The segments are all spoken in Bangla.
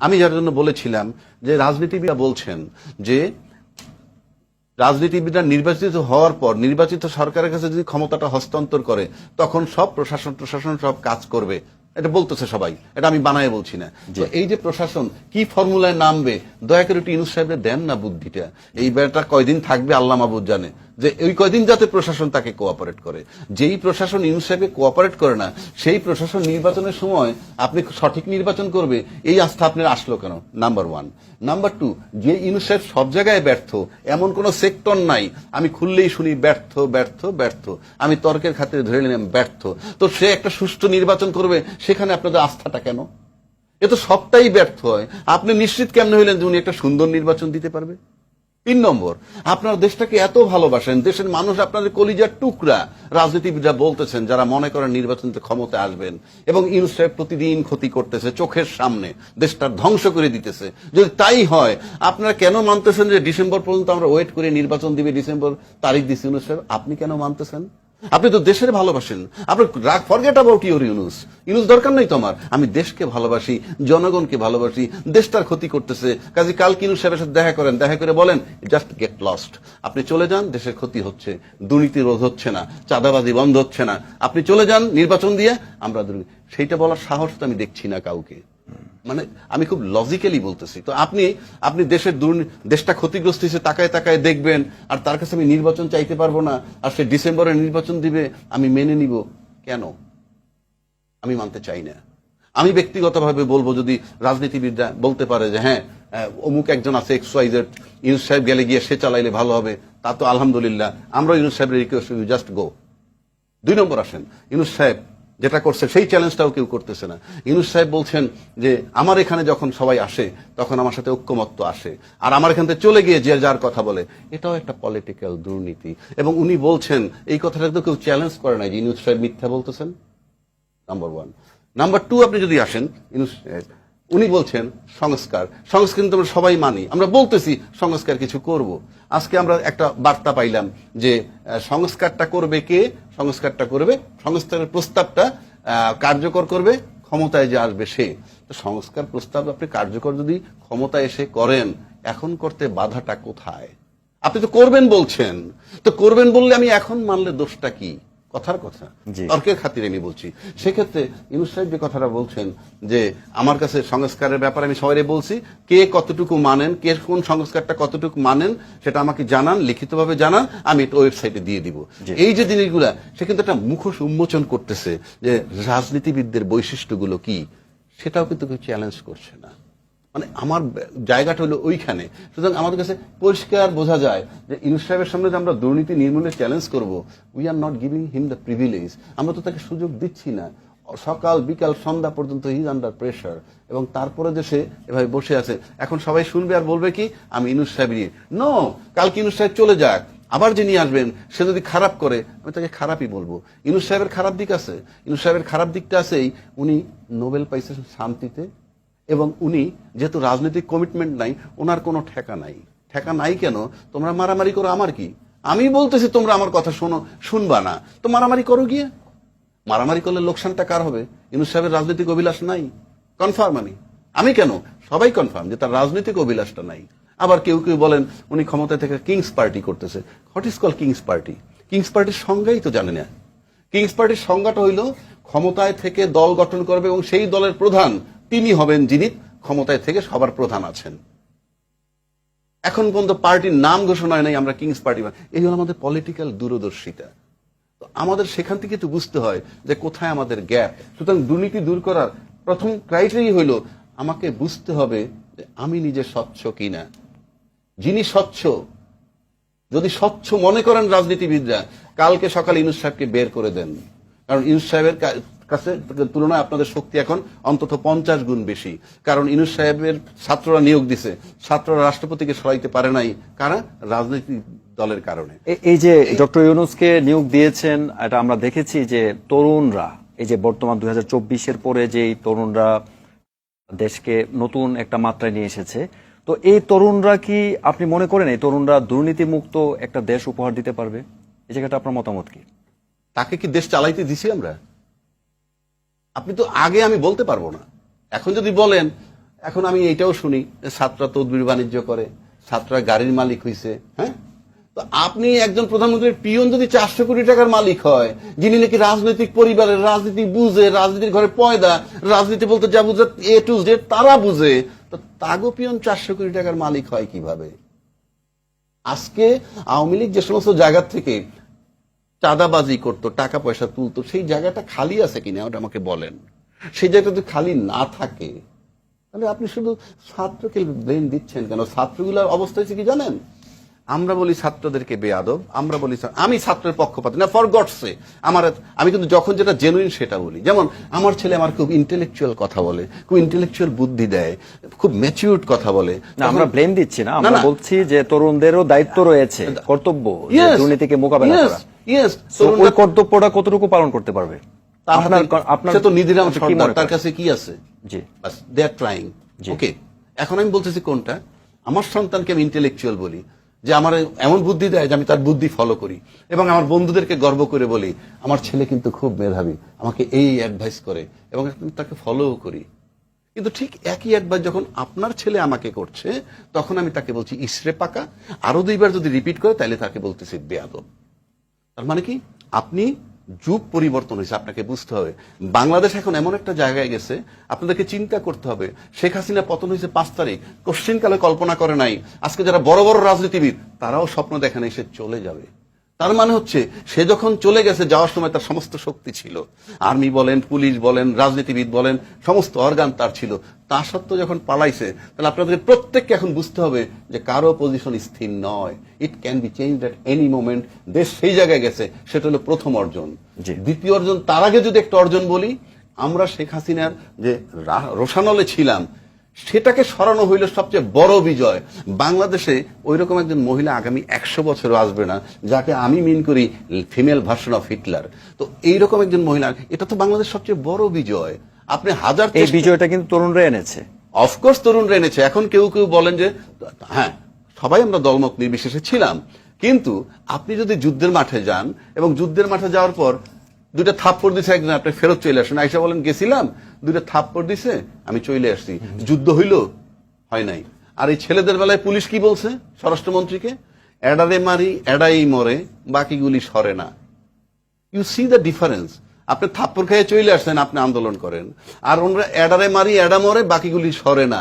আমি যার জন্য বলেছিলাম যে রাজনীতিবিদরা বলছেন যে রাজনীতিবিদরা নির্বাচিত হওয়ার পর, নির্বাচিত সরকারের কাছে যদি ক্ষমতাটা হস্তান্তর করে, তখন সব প্রশাসন প্রশাসন সব কাজ করবে। এটা বলতেছে সবাই। এটা আমি বানায় বলছি না। এই যে প্রশাসন কি ফর্মুলায় নামবে? দয়া করে একটু সাহেবের দেন না বুদ্ধিটা। এই বেড়াটা কয়দিন থাকবে আল্লাহ মাহবুদ জানে। যে ওই কয়দিন যাতে প্রশাসন তাকে কোঅপারেট করে। যেই প্রশাসন ইউনুস সাহেবকে কোঅপারেট করে না সেই প্রশাসন নির্বাচনের সময় আপনি সঠিক নির্বাচন করবে এই আস্থা আপনার আসলো কেন? নাম্বার ওয়ান নাম্বার টু যে ইউনুস সাহেব সব জায়গায় ব্যর্থ এমন কোন সেক্টর নাই। আমি খুললেই শুনি ব্যর্থ ব্যর্থ ব্যর্থ। আমি তর্কের খাতিরে ধরে নিলাম ব্যর্থ। তো সে একটা সুষ্ঠু নির্বাচন করবে সেখানে আপনাদের আস্থাটা কেন? এ তো সবটাই ব্যর্থ হয়। আপনি নিশ্চিত কেমন হইলেন যে উনি একটা সুন্দর নির্বাচন দিতে পারবে? তিন নম্বর, আপনার দেশটাকে এত ভালোবাসেন, দেশের মানুষ আপনাদের কলিজার টুকরা। রাজনীতিবিদরা বলতেছেন, যারা মনে করেন নির্বাচনতে ক্ষমতা আসবেন। এবং ইউনুস প্রতিদিন ক্ষতি করতেছে চোখের সামনে, দেশটা ধ্বংস করে দিতেছে। যদি তাই হয়, আপনারা কেন মানতেছেন যে ডিসেম্বর পর্যন্ত আমরা ওয়েট করে নির্বাচন দিবে ডিসেম্বর তারিখ দিচ্ছে ইউনুস সাহেব? আপনি কেন মানতেছেন? আপনি তো দেশের ভালোবাসেন। আপনার রাগ forget about your Yunus Yunus দরকার নেই তোমার। আমি দেশকে ভালোবাসি, জনগণকে ভালোবাসি, দেশটার ক্ষতি করতেছে। কাজে কাল কিনুস সাহেবের সাথে দেখা করেন, দেখা করে বলেন জাস্ট গেট লস্ট আপনি চলে যান, দেশের ক্ষতি হচ্ছে, দুর্নীতি রোধ হচ্ছে না, চাঁদাবাজি বন্ধ হচ্ছে না। আপনি চলে যান, নির্বাচন দিয়ে, আমরা সেইটা বলার সাহস তো আমি দেখছি না কাউকে। মানে আমি খুব লজিক্যালি বলতেছি। তো আপনি আপনি দেশের দেশটা ক্ষতিগ্রস্ত হয়েছে, তাকায় তাকায় দেখবেন, আর তার কাছে আমি নির্বাচন চাইতে পারব না, আর সে ডিসেম্বরে নির্বাচন দিবে, আমি মেনে নিব। কেন? আমি মানতে চাই না। আমি ব্যক্তিগতভাবে বলব, যদি রাজনীতিবিদরা বলতে পারে যে হ্যাঁ অমুক একজন আছে এক্স ওয়াই জেড ইউনুস সাহেব গেলে গিয়ে সে চালাইলে ভালো হবে, তা তো আলহামদুলিল্লাহ আমরা ইউনুস সাহেবের রিকোয়েস্ট ইউ জাস্ট গো দুই নম্বর আসেন, ইউনুস সাহেব যেটা করছে, সেই চ্যালেঞ্জটাও কেউ করতেছে না। ইউনুস সাহেব বলছেন যে, আমার এখানে যখন সবাই আসে, তখন আমার সাথে ঐক্যমত্য আসে। আর আমার এখান থেকে চলে গিয়ে যে যার কথা বলে, এটাও একটা পলিটিক্যাল দুর্নীতি। এবং উনি বলছেন, এই কথাটা তো কেউ চ্যালেঞ্জ করে নাই যে ইউনুস সাহেব মিথ্যা বলতেছেন? নাম্বার ওয়ান নাম্বার টু আপনি যদি আসেন, ইউনুস- উনি বলছেন সংস্কার। সংস্কার কিন্তু আমরা সবাই মানি। আমরা বলতেছি সংস্কার কিছু করব। আজকে আমরা একটা বার্তা পাইলাম যে সংস্কারটা করবে কে? সংস্কারটা করবে, সংস্কারের প্রস্তাবটা কার্যকর করবে, ক্ষমতায় যে আসবে সে। তো সংস্কার প্রস্তাব আপনি কার্যকর যদি ক্ষমতায় এসে করেন, এখন করতে বাধাটা কোথায়? আপনি তো করবেন বলছেন। তো করবেন বললে আমি এখন মানলে দোষটা কি? কথার কথা। তর্কের খাতিরে আমি বলছি। সেক্ষেত্রে ইউনুস সাহেব যে কথাটা বলছেন যে আমার কাছে সংস্কারের ব্যাপারে আমি সবাই বলছি কে কতটুকু মানেন কে কোন সংস্কারটা কতটুকু মানেন সেটা আমাকে জানান লিখিতভাবে জানান আমি এটা ওয়েবসাইটে দিয়ে দিব। এই যে জিনিসগুলা সে কিন্তু একটা মুখোশ উন্মোচন করতেছে যে রাজনীতিবিদদের বৈশিষ্ট্যগুলো কি সেটাও কিন্তু কেউ চ্যালেঞ্জ করছে না। মানে আমার জায়গাটা হলো ওইখানে। সুতরাং আমাদের কাছে পরিষ্কার বোঝা যায় যে ইনুস সাহেবের সামনে যে আমরা দুর্নীতি নির্মূলে চ্যালেঞ্জ করব we are not giving him the privilege আমরা তো তাকে সুযোগ দিচ্ছি না। সকাল, বিকাল, সন্ধ্যা পর্যন্ত হিজ আন্ডার প্রেশার এবং তারপরে যে সে এভাবে বসে আছে, এখন সবাই শুনবে আর বলবে কি, আমি ইনুস সাহেব নিয়ে। নো কালকে ইনুস সাহেব চলে যাক। আবার যিনি আসবেন, সে যদি খারাপ করে, আমি তাকে খারাপই বলব। ইনুস সাহেবের খারাপ দিক আছে। ইনুস সাহেবের খারাপ দিকটা আছেই, উনি নোবেল পাইছেন শান্তিতে এবং উনি যেহেতু রাজনৈতিক কমিটমেন্ট নাই, ওনার কোনো ঠেকা নাই। ঠেকা নাই কেন? তোমরা মারামারি করো, আমার কি? আমি বলতেছি, তোমরা আমার কথা শোনো, শুনবা না। তো মারামারি করো গিয়ে। মারামারি করলে লোকসানটা কার হবে? ইনুস সাহেবের রাজনৈতিক অভিলাষ নাই? কনফার্ম আমি। আমি কেন? সবাই কনফার্ম যে তার রাজনৈতিক অভিলাষটা নাই। আবার কেউ কেউ বলেন, উনি ক্ষমতা থেকে কিংস পার্টি করতেছে। What is call king's party king's পার্টির সংজ্ঞাই তো জানে না। কিংস পার্টির সংজ্ঞাটা হইল, ক্ষমতায় থেকে দল গঠন করবে এবং সেই দলের প্রধান তিনি হবেন যিনি ক্ষমতায় থেকে সবার প্রধান আছেন। এখন পর্যন্ত পার্টির নাম ঘোষণা হয় নাই, আমরা কিংস পার্টি এই হলো আমাদের পলিটিক্যাল দূরদর্শিতা। তো আমাদের সেখান থেকে তো বুঝতে হয় যে কোথায় আমাদের গ্যাপ সুতরাং দুর্নীতি দূর করার প্রথম ক্রাইটেরিয়া হইল, আমাকে বুঝতে হবে যে আমি নিজে স্বচ্ছ কিনা। যিনি স্বচ্ছ, যদি স্বচ্ছ মনে করেন রাজনীতিবিদরা, কালকে সকালে ইনুস সাহেবকে বের করে দেন। কারণ ইনুস সাহেবের কাছে তুলনায় আপনাদের শক্তি এখন অন্তত পঞ্চাশ গুণ বেশি। কারণ ইনুস সাহেবের ছাত্ররা নিয়োগ দিছে ছাত্ররা রাষ্ট্রপতিকে সরাইতে পারে নাই কারা? রাজনৈতিক দলের কারণে। এই যে ডক্টর ইউনুসকে নিয়োগ দিয়েছেন এটা আমরা দেখেছি যে তরুণরা এই যে বর্তমান দুই হাজার চব্বিশের পরে যে এই তরুণরা দেশকে নতুন একটা মাত্রায় নিয়ে এসেছে তো এই তরুণরা কি আপনি মনে করেন এই তরুণরা দুর্নীতিমুক্ত একটা দেশ উপহার দিতে পারবে? এই জায়গাটা আপনার মতামত কি? তাকে কি দেশ চালাইতে দিছি আমরা? আপনি তো আগে আমি বলতে পারব না। এখন যদি বলেন, এখন আমি এটাও শুনি ছাত্ররা তদবির বাণিজ্য করে, ছাত্ররা গাড়ির মালিক হইছে হ্যাঁ? তো আপনি একজন প্রধানমন্ত্রীর পিয়ন যদি চারশো কোটি টাকার মালিক হয়, যিনি নাকি রাজনৈতিক পরিবারের, রাজনীতি বুঝে, রাজনীতির ঘরে পয়দা, রাজনীতি বলতে যা বুঝে, এ টু জেড তারা বুঝে, তো তাগো পিয়ন চারশো কোটি টাকার মালিক হয় কীভাবে? আজকে আওয়ামী লীগ যে সমস্ত জায়গা থেকে চাঁদাবাজি করতো টাকা পয়সা তুলতো সেই জায়গাটা খালি আছে কিনা ওটা আমাকে বলেন। সেই জায়গাটা যদি খালি না থাকে তাহলে আপনি শুধু ছাত্রকে ব্রেন দিচ্ছেন কেন? ছাত্রগুলোর অবস্থা হচ্ছে কি জানেন? আমরা বলি ছাত্রদেরকে বেয়াদব আমরা বলি আমি ছাত্রের পক্ষপাতি। না ফর গডসে আমার আমি কিন্তু যখন যেটা জেনুইন সেটা বলি। যেমন আমার ছেলে আমার খুব ইন্টেলেকচুয়াল কথা বলে খুব ইন্টেলেকচুয়াল বুদ্ধি দেয় খুব ম্যাচিউর্ড কথা বলে। না আমরা ব্লেম দিচ্ছি না আমরা বলছি যে তরুণদেরও দায়িত্ব রয়েছে কর্তব্য দুর্নীতিকে মোকাবেলা করা। So, ওই কর্তব্যটা কতটুকু পালন করতে পারবে? আপনার আপনার সে তো নিধিরাম সর্দার তার কাছে কি আছে? জি। বাস দে আর ট্রাইং ওকে এখন আমি বলতেছি কোনটা? আমার সন্তানকে আমি ইন্টেলেকচুয়াল বলি যে আমার এমন বুদ্ধি দেয় যে আমি তার বুদ্ধি ফলো করি এবং আমার বন্ধুদেরকে গর্ব করে বলি আমার ছেলে কিন্তু খুব মেধাবী আমাকে এই অ্যাডভাইস করে এবং তাকে ফলো করি। কিন্তু ঠিক একই অ্যাডভাইস যখন আপনার ছেলে আমাকে করছে তখন আমি তাকে বলছি ইসরে পাকা। আরও দুইবার যদি রিপিট করে তাহলে তাকে বলতেছি বেয়াদব। তার মানে কি? আপনি যুগ পরিবর্তন হয়েছে, আপনাকে বুঝতে হবে। বাংলাদেশ এখন এমন একটা জায়গায় গেছে, আপনাদেরকে চিন্তা করতে হবে। শেখ হাসিনা পতন হয়েছে পাঁচ তারিখ, কোশ্চিনকালে কল্পনা করে নাই। আজকে যারা বড় বড় রাজনীতিবিদ, তারাও স্বপ্ন দেখেন এসে চলে যাবে। তার মানে হচ্ছে সে যখন চলে গেছে যাওয়ার সময় তার সমস্ত শক্তি ছিল। আর্মি বলেন পুলিশ বলেন রাজনীতিবিদ বলেন সমস্ত অর্গান তার ছিল। তা সত্ত্বেও যখন পালাইছে তাহলে আপনাদের প্রত্যেককে এখন বুঝতে হবে যে কারও পজিশন স্থির নয়। It can be change at any moment দেশ সেই জায়গায় গেছে সেটা হলো প্রথম অর্জন। দ্বিতীয় অর্জন তার আগে যদি একটা অর্জন বলি আমরা শেখ হাসিনার যে রোশানলে ছিলাম সেটাকে সরানো হইল সবচেয়ে বড় বিজয়। বাংলাদেশে ওই রকম একজন মহিলা আগামী একশো বছরও আসবে না যাকে আমি মিন করি ফিমেল ভার্সন অফ হিটলার তো এইরকম একজন মহিলা এটা তো বাংলাদেশ সবচেয়ে বড় বিজয়। আপনি হাজার এই বিজয়টা কিন্তু তরুণরা এনেছে। অফকোর্স তরুণরা এনেছে। এখন কেউ কেউ বলেন যে হ্যাঁ সবাই আমরা দলমত নির্বিশেষে ছিলাম। কিন্তু আপনি যদি যুদ্ধের মাঠে যান এবং যুদ্ধের মাঠে যাওয়ার পর দুইটা থাপ্পড় দিছে একজন আপনি ফেরত চলে আসেন। আইসা বলেন, গেছিলাম। দুইটা থাপ্পড় দিছে, আমি চলে আসছি। যুদ্ধ হইল, হয় নাই। আর এই ছেলেদের বেলায় পুলিশ কি বলছে স্বরাষ্ট্রমন্ত্রীকে? এডারে মারি, এডাই মরে, বাকিগুলি সরে না। ইউ সি দ্য ডিফারেন্স আপনি থাপ্পড় খেয়ে চলে আসছেন, আপনি আন্দোলন করেন। আর ওনারা, এডারে মারি, এডা মরে, বাকিগুলি সরে না।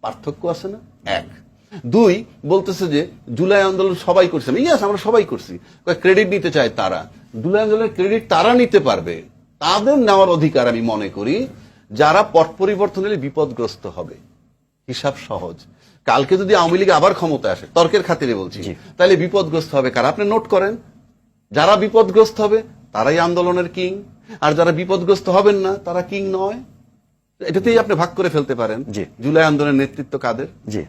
পার্থক্য আছে না? এক। দুই বলতেছে যে জুলাই আন্দোলন সবাই করছে। ইয়াস আমরা সবাই করছি। ক্রেডিট নিতে চায় তারা। জুলাই আন্দোলনের ক্রেডিট তারা নিতে পারবে। তাদের নেওয়ার অধিকার আমি মনে করি যারা পট পরিবর্তন হলে বিপদগ্রস্ত হবে। হিসাব সহজ। কালকে যদি আওয়ামী লীগ আবার ক্ষমতা আসে তর্কের খাতিরে বলছি তাহলে বিপদগ্রস্ত হবে কারা? আপনি নোট করেন। যারা বিপদগ্রস্ত হবে তারাই আন্দোলনের কিং। আর যারা বিপদগ্রস্ত হবেন না তারা কিং নয়। এটাতেই আপনি ভাগ করে ফেলতে পারেন। জুলাই আন্দোলনের নেতৃত্ব কাদের? জি।